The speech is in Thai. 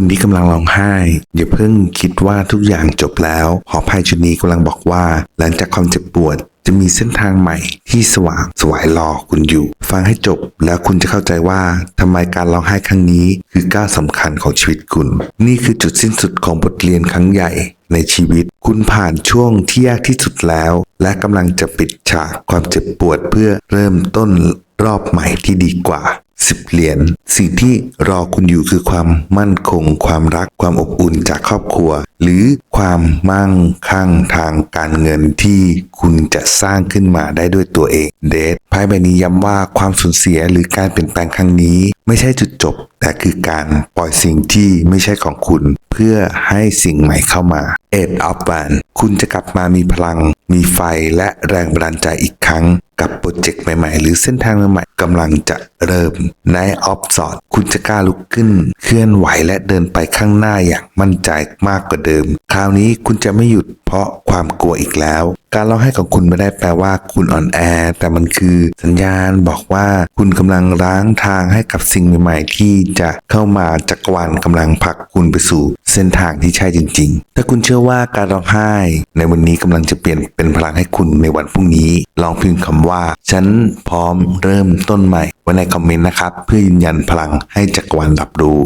คุณที่กำลังร้องไห้ อย่าเพิ่งคิดว่าทุกอย่างจบแล้ว หอภัยชุดนี้กำลังบอกว่า หลังจากความเจ็บปวดจะมีเส้นทางใหม่ที่สว่างสวายรอคุณอยู่ ฟังให้จบแล้วคุณจะเข้าใจว่าทำไมการร้องไห้ครั้งนี้ คือก้าวสำคัญของชีวิตคุณ นี่คือจุดสิ้นสุดของบทเรียนครั้งใหญ่ในชีวิต คุณผ่านช่วงที่ยากที่สุดแล้ว และกำลังจะปิดฉากความเจ็บปวดเพื่อเริ่มต้นรอบใหม่ที่ดีกว่า สิบเหรียญสิ่งที่รอคุณอยู่คือความมั่นคง ความรักความอบอุ่นจากครอบครัว หรือความมั่งคั่งทางการเงินที่คุณจะสร้างขึ้นมาได้ด้วยตัวเอง เดทไพ่ใบนี้ย้ำว่าความสูญเสียหรือการเปลี่ยนแปลงครั้งนี้ ไม่ใช่จุดจบ แต่คือการปล่อยสิ่งที่ไม่ใช่ของคุณ เพื่อให้สิ่งใหม่เข้ามา Eight of w a n d คุณจะกลับมามีพลัง มีไฟและแรงบันดาลใจอีกครั้ง กับโปรเจกต์ใหม่ๆ หรือเส้นทางใหม่ๆกำลังจะเริ่มในออฟสอดคุณจะกล้าลุกขึ้น เคลื่อนไหวและเดินไปข้างหน้าอย่างมั่นใจมากกว่าเดิม คราวนี้คุณจะไม่หยุดเพราะความกลัวอีกแล้ว การร้องไห้ของคุณไม่ได้แปลว่าคุณอ่อนแอ แต่มันคือสัญญาณบอกว่าคุณกำลังล้างทางให้กับสิ่งใหม่ ๆ ที่จะเข้ามาจักรวาลกำลังผลักคุณไปสู่ ส้นทางที่ใช่จริง ๆ ถ้าคุณเชื่อว่าการร้องไห้ ในวันนี้กำลังจะเปลี่ยนเป็นพลังให้คุณในวันพรุ่งนี้ ลองพิมพ์คำว่า ฉันพร้อมเริ่มต้นใหม่ไว้ในคอมเมนต์นะครับ เพื่อยืนยันพลังให้จักรวาลรับรู้